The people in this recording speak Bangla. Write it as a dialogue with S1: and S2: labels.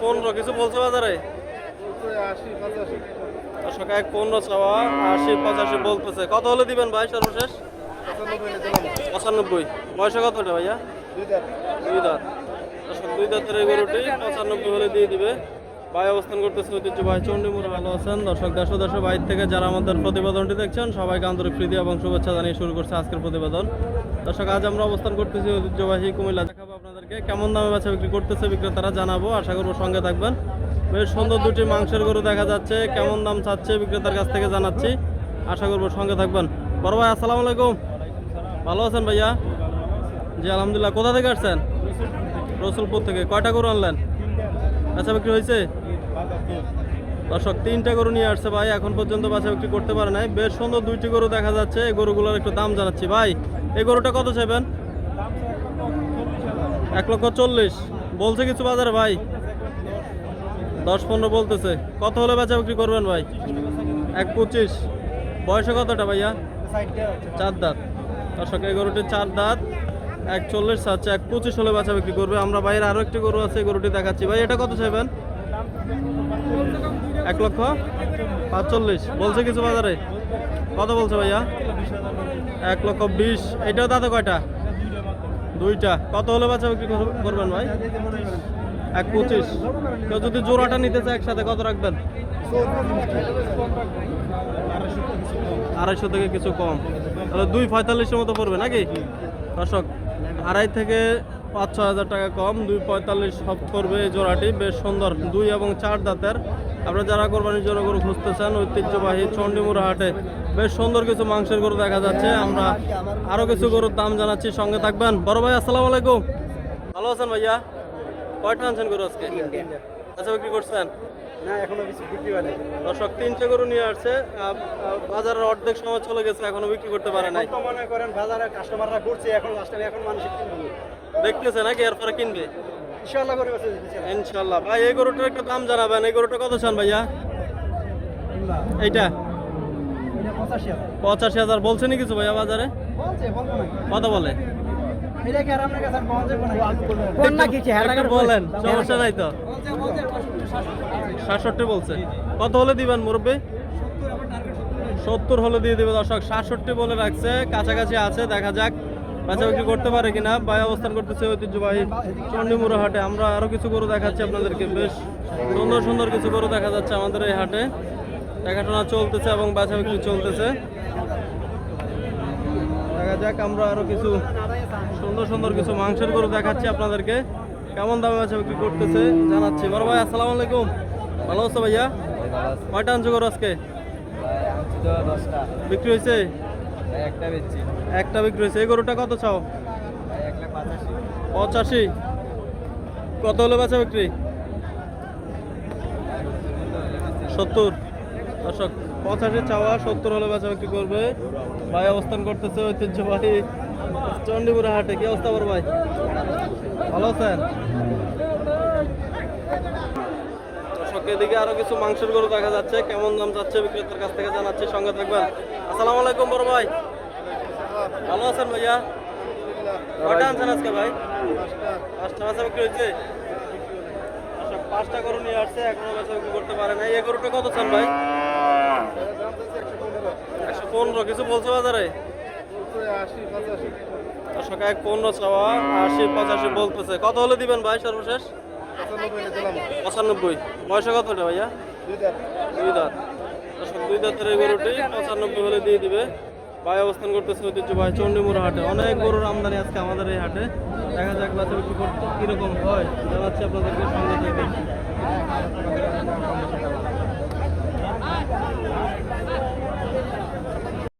S1: পনেরো, কিছু বলছে বাজারে? দর্শক পনেরো চাওয়া, আশি, পঁচাশি বলতেছে। কত হলে দিবেন ভাই সর্বশেষ? পঁচানব্বই। বয়সে কতটা ভাইয়া? দুই দাঁত। দর্শক দুই দাঁতের গরুটি পঁচানব্বই হলে দিয়ে দিবে। ভাই অবস্থান করতেছে ঐতিহ্য ভাই চণ্ডীমুর ভালো আছেন? দর্শক, দেশ ও দেশের বাইরে থেকে যারা আমাদের প্রতিবেদনটি দেখছেন, সবাইকে আন্তরিক প্রীতি এবং শুভেচ্ছা জানিয়ে শুরু করছে আজকের প্রতিবেদন। দর্শক, আজ আমরা অবস্থান করতেছি ঐতিহ্যবাহী কুমিল্লা আপনাদেরকে কেমন দামে বাচ্চা বিক্রি করতেছে বিক্রেতারা জানাব, আশা করব সঙ্গে থাকবেন। বেশ সুন্দর দুটি মাংসের গরু দেখা যাচ্ছে, কেমন দাম চাচ্ছে বিক্রেতার কাছ থেকে জানাচ্ছি, আশা করব সঙ্গে থাকবেন। বড় ভাই, আসসালামু আলাইকুম। ভালো আছেন ভাইয়া? জি, আলহামদুলিল্লাহ। কোথা থেকে আসছেন? রসুলপুর থেকে। কয়টা গরু আনলেন? আচ্ছা বিক্রি হয়েছে? দর্শক, তিনটা গরু নিয়ে আসছে ভাই, এখন পর্যন্ত বাচ্চা বিক্রি করতে পারে নাই। বেশ সুন্দর দুইটি গরু দেখা যাচ্ছে, এই গরুগুলোর একটু দাম জানাচ্ছি। ভাই, এই গরুটা কত চাইবেন? এক লক্ষ চল্লিশ। বলছে কিছু বাজারে ভাই? দশ পনেরো বলতেছে। কত হলে বেচা বিক্রি করবেন ভাই? এক পঁচিশ। বয়সে কতটা ভাইয়া? চার দাঁত। দর্শক, এই গরুটির চার দাঁত, এক চল্লিশ চাচ্ছে এক পঁচিশ হলে বাচ্চা বিক্রি করবে। আমরা বাইরে আরও একটি গরু আছে গরুটি দেখাচ্ছি। ভাই, এটা কত চাইবেন? এক লক্ষ পাঁচচল্লিশ। বলছে কিছু বাজারে? কত বলছে ভাইয়া? এক লক্ষ বিশ। এটাও দাঁতে কয়টা? দুইটা। কত হলে বাচ্চা বিক্রি কর- করবেন ভাই? এক পঁচিশ। কেউ যদি জোড়াটা নিতে চায় একসাথে কত রাখবেন? আড়াইশো থেকে কিছু কম। তাহলে দুই পঁয়তাল্লিশের মতো পড়বে নাকি? দর্শক, আড়াই থেকে পাঁচ ছ হাজার টাকা কম, দুই পঁয়তাল্লিশ সব করবে এই জোড়াটি। বেশ সুন্দর। দুই এবং চার দাঁতের আপনারা যারা কোরবানির জন্য গরু খুঁজতেছেন, ঐতিহ্যবাহী চণ্ডীমুড়া হাটে বেশ সুন্দর কিছু মাংসের গরু দেখা যাচ্ছে। আমরা আরও কিছু গরুর দাম জানাচ্ছি, সঙ্গে থাকবেন। বড় ভাই, আসসালামু আলাইকুম। ভালো আছেন ভাইয়া? কয়টা আনছেন গরু আজকে? আচ্ছা বিক্রি করছেন?
S2: না এখনও কিছু বিক্রি হয় নাই।
S1: দর্শক তিনটে গরু নিয়ে আসছে। বাজারের অর্ধেক সময় চলে গেছে এখনও বিক্রি করতে পারে নাই।
S2: তো মনে করেন বাজারে কাস্টমাররা করছে এখন কাস্টমার এখন মানুষ কিনবে
S1: দেখতেছে নাকি এরপরে কিনবে?
S2: ইনশাআল্লাহ করে বসে
S1: ইনশাল্লাহ ভাই এই গরুটার একটু দাম জানাবেন। এই গরুটা কত চান ভাইয়া? এইটা?
S2: পঁচাশি হাজার।
S1: হাজার। বলছেনি কিছু ভাইয়া বাজারে?
S2: বলছে না।
S1: কত বলে। বলেন। সমস্যা নাই তো।
S2: বলছে বলছে
S1: সাতষট্টি বলছে। কত হলে দিবেন মুরব্বী? সত্তর হলে। দিয়ে দেবে দর্শক সাতষট্টি বলে রাখছে। কাছাকাছি আছে দেখা যাক। বাচ্চা করতে পারে কিনা। ভাই অবস্থান করতেছে ঐতিহ্যবাহী চণ্ডীমুড়া হাটে। আমরা আরও কিছু গরু দেখাচ্ছি আপনাদেরকে। বেশ সুন্দর সুন্দর কিছু গরু দেখা যাচ্ছে আমাদের এই হাটে। দেখাশোনা চলতেছে এবং বাচ্চা বিক্রি চলতেছে। দেখা যাক, আমরা আরও কিছু সুন্দর সুন্দর কিছু মাংসের গরু দেখাচ্ছি আপনাদেরকে। কেমন দামে বাচ্চা বিক্রি করতেছে জানাচ্ছি। বড় ভাই, আসসালামু আলাইকুম। ভালো আছো ভাইয়া? কয়টা আনছো গরু আজকে? বিক্রি হয়েছে?
S2: একটা
S1: বিক্রি হয়েছে। এই গরুটা কত চাও?
S2: পঁচাশি
S1: পঁচাশি। কত হলো বেচা বিক্রি? সত্তর। দর্শক পঁচাশি চাওয়া, সত্তর হলে বেচা বিক্রি করবে। ভাই অবস্থান করতেছে ঐতিহ্যবাহী চণ্ডীপুরা হাটে। কি অবস্থা বড় ভাই? ভালো আছেন? দর্শক, এদিকে আরও কিছু মাংসের গরু দেখা যাচ্ছে। কেমন দাম যাচ্ছে বিক্রেতার কাছ থেকে জানাচ্ছি, সঙ্গে থাকবেন। আসসালামু আলাইকুম বড় ভাই। ভালো আছেন ভাইয়া? কয়টা আনছেন আজকে ভাই? পাঁচটা মাছা বিক্রি হয়েছে? পাঁচটা গরু নিয়ে আসছে, এখনও বেচা বিক্রি করতে পারে না এই গরুটা কত চান ভাই? একশো পনেরো কিছু বলছে বাজারে? দর্শক এক পনেরো চাওয়া, আশি, পঁচাশি বলতেছে। কত হলে দিবেন ভাই সর্বশেষ? পঁচানব্বই। বয়সে কতটা ভাইয়া? দুই দাঁত। দুই দাঁতের এই গরুটি পঁচানব্বই হলে দিয়ে দিবে। ভাই অবস্থান করতেছে ঐতিহ্য ঐতিহ্যবাহী চণ্ডীমুর হাটে। অনেক গরুর আমদানি আজকে আমাদের এই হাটে। দেখা যাক বাচ্চা বিক্রি করতে কীরকম হয়। জানাচ্ছি আপনাদেরকে সঙ্গে থেকে Thank you.